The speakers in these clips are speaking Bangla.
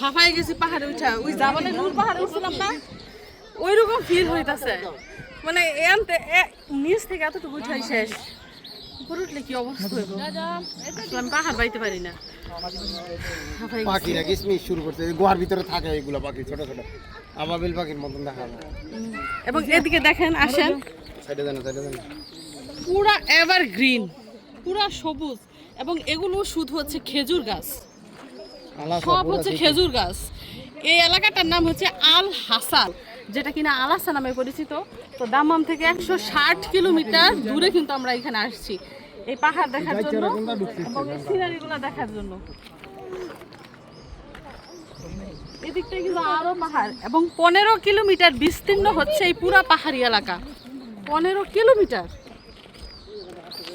হাফাই গেছি পাহাড়ে উঠা। ওই যাবলে নূর পাহাড়ে উঠছিলাম না ওই রকম ফিল হইতাছে। মানে এনতে নিচ থেকে এতটুকু উঠাই শেষ। উপরে উঠলে কি অবস্থা হইব? আমি পাহাড় বাইতে পারি না। পাখিরা কিসমিস শুরু করছে। গুহার ভিতরে থাকে এগুলো পাখি ছোট ছোট। আবাবিল পাখির মতন দেখা যায়। এবং এদিকে দেখেন আসেন। সাইডে দেন সাইডে দেন পুরা এভার গ্রিন পুরা সবুজ। এবং এগুলো শুধু হচ্ছে খেজুর গাছ। সব হচ্ছে খেজুর গাছ। এই এলাকাটার নাম হচ্ছে আল হাসান যেটা কিনা আলাসা নামে পরিচিত। তো দামাম থেকে একশো ষাট কিলোমিটার দূরে কিন্তু আমরা এখানে আসছি এই পাহাড় দেখার জন্য এবং এই সিনারিগুলো দেখার জন্য। এদিকটা কিন্তু আরও পাহাড় এবং পনেরো কিলোমিটার বিস্তীর্ণ হচ্ছে এই পুরা পাহাড়ি এলাকা। পনেরো কিলোমিটার।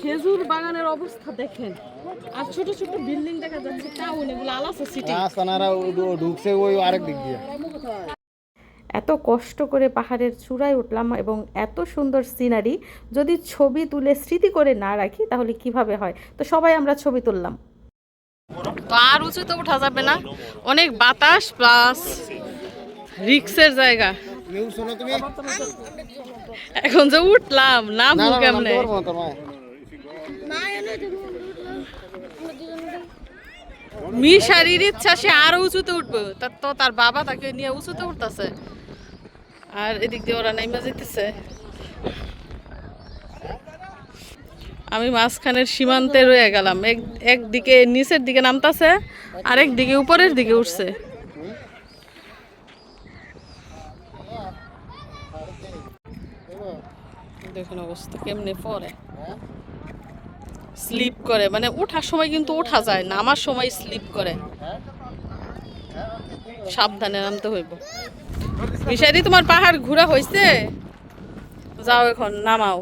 খেজুর বাগানের অবস্থা দেখেন। আর ছোট ছোট বিল্ডিং দেখা যাচ্ছে টাউন এগুলো আলাসা সিটি রাস্তানারা ঢুকছে ওই আরেক দিক দিয়ে। এত কষ্ট করে পাহাড়ের চূড়ায় উঠলাম এবং এত সুন্দর সিনারি যদি ছবি তুলে স্মৃতি করে না রাখি তাহলে কীভাবে হয়? তো সবাই আমরা ছবি তুললাম। তো আর উঁচুতে ওঠা যাবে না অনেক বাতাস প্লাস রিক্সের জায়গা। নিউজ শোনো তুমি? এখন যে উঠলাম না কেমনে নামতে পারব না তোর মায় মিশারির ইচ্ছা, সে আরও উঁচুতে উঠবে। তার তো তার বাবা তাকে নিয়ে উঁচুতে উঠতেছে। আর এদিক দিয়ে ওরা নাইমা যেতেছে আমি মাঝখানের সীমান্তে রয়ে গেলাম। এক একদিকে নিচের দিকে নামতাছে আর দিকে উপরের দিকে উঠছে। দেখুন অবস্থা কেমনে পরে স্লিপ করে। মানে ওঠার সময় কিন্তু ওঠা যায় নামার সময় স্লিপ করে। সাবধানে নামতে হইব। মিশারি তোমার পাহাড় ঘোরা হয়েছে যাও এখন, নামাও।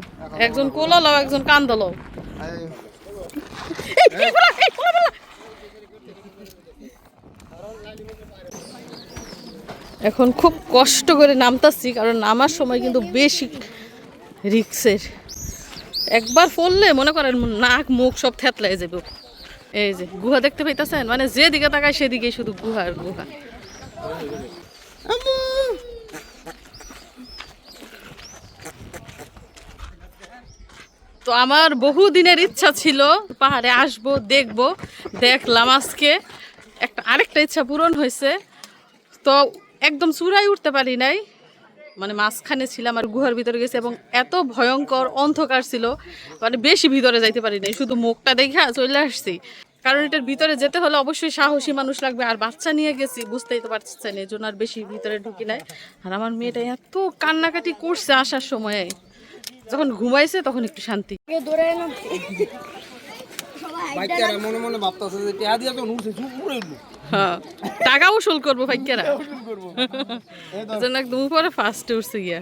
একজন কোলা লও, একজন কান্দ লও। এখন খুব কষ্ট করে নামতাছি, কারণ নামার সময় কিন্তু বেশি রিক্সের। একবার পড়লে মনে করেন নাক, মুখ সব থেতলাই যাবে। এই যে, গুহা দেখতে পাইতেছেন? মানে যেদিকে তাকায় সেদিকে শুধু গুহা আর গুহা। তো আমার বহু দিনের ইচ্ছা ছিল, পাহাড়ে আসব, দেখব, দেখলাম আজকে। একটা, আরেকটা ইচ্ছা পূরণ হয়েছে। তো একদম চূড়ায় উঠতে পারি নাই। মানে মাঝখানে ছিলাম আর গুহার ভিতরে গেছি এবং এত ভয়ঙ্কর অন্ধকার ছিল মানে বেশি ভিতরে যাইতে পারি নাই শুধু মুখটা দেখে চলে আসছি। কারণ এটার ভিতরে যেতে হলে অবশ্যই সাহসী মানুষ লাগবে আর বাচ্চা নিয়ে গেছি বুঝতেই তো পারছেন এই জন্য আর বেশি ভিতরে ঢুকি নাই। আর আমার মেয়েটা এত কান্নাকাটি করছে আসার সময়ে যখন ঘুমাইছে তখন একটু শান্তি। মনে মনে ভাবতেছে যে টেহা দিয়া তো উঠছে চুপ উঠল। টাকা উসুল করব ভাইকেরা এজন্য একদম উপরে ফার্স্টে উঠছে গিয়া।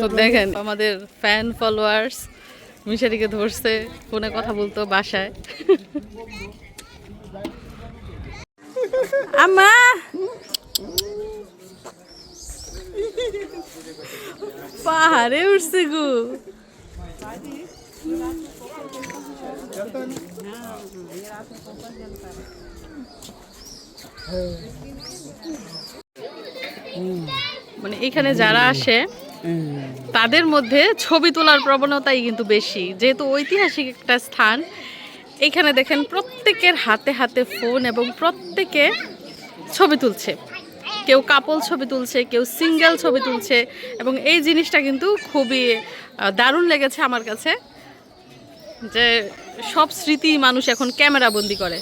তো দেখেন আমাদের ফ্যান ফলোয়ার্স মিশারিকে ধরছে ফোনে কথা বলতো বাসায়। আমা পাহাড়ে উঠছে গু। মানে এখানে যারা আসে, তাদের মধ্যে ছবি তোলার প্রবণতাই কিন্তু বেশি। যেহেতু ঐতিহাসিক একটা স্থান, এখানে দেখেন প্রত্যেকের হাতে হাতে ফোন এবং প্রত্যেকে ছবি তুলছে। কেউ কাপল ছবি তুলছে, কেউ সিঙ্গেল ছবি তুলছে এবং এই জিনিসটা কিন্তু খুবই দারুণ লেগেছে আমার কাছে। যে সব স্মৃতি মানুষ এখন ক্যামেরা বন্দি করে।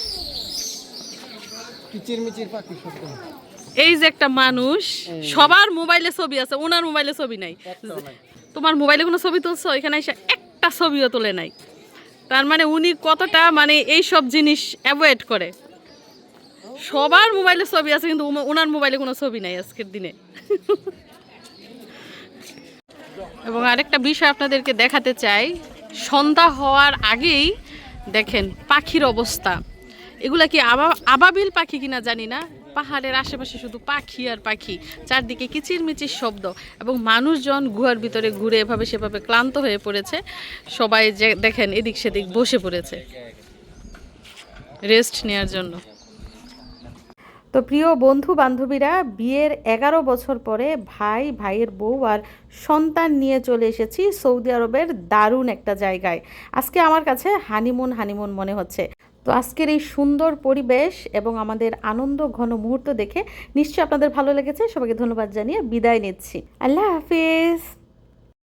এই যে একটা মানুষ সবার মোবাইলে ছবি আছে ওনার মোবাইলে ছবি নাই। তোমার মোবাইলে কোনো ছবি তুলছো? এখানে এসে একটা ছবিও তোলে নাই। তার মানে উনি কতটা মানে এই সব জিনিস অ্যাভয়েড করে। সবার মোবাইলে ছবি আছে কিন্তু ওনার মোবাইলে কোনো ছবি নাই আজকের দিনে। এবং আরেকটা বিষয় আপনাদেরকে দেখাতে চাই সন্ধ্যা হওয়ার আগেই দেখেন পাখির অবস্থা। এগুলা কি আবা, আবাবিল পাখি কিনা জানি না। পাহাড়ের আশেপাশে শুধু পাখি আর পাখি, চারদিকে কিচিরমিচির শব্দ এবং মানুষজন গুহার ভিতরে ঘুরে এভাবে সেভাবে ক্লান্ত হয়ে পড়েছে। সবাই যে দেখেন এদিক সেদিক বসে পড়েছে। রেস্ট নেওয়ার জন্য। তো প্রিয় বন্ধু বান্ধবীরা বিয়ের এগারো বছর পরে ভাই, ভাইয়ের বউ আর সন্তান নিয়ে চলে এসেছি সৌদি আরবের দারুণ একটা জায়গায়। আজকে আমার কাছে হানিমুন হানিমুন মনে হচ্ছে। তো আজকের এই সুন্দর পরিবেশ এবং আমাদের আনন্দ ঘন মুহূর্ত দেখে নিশ্চয়ই আপনাদের ভালো লেগেছে। সবাইকে ধন্যবাদ জানিয়ে বিদায় নিচ্ছি। আল্লাহ হাফিজ!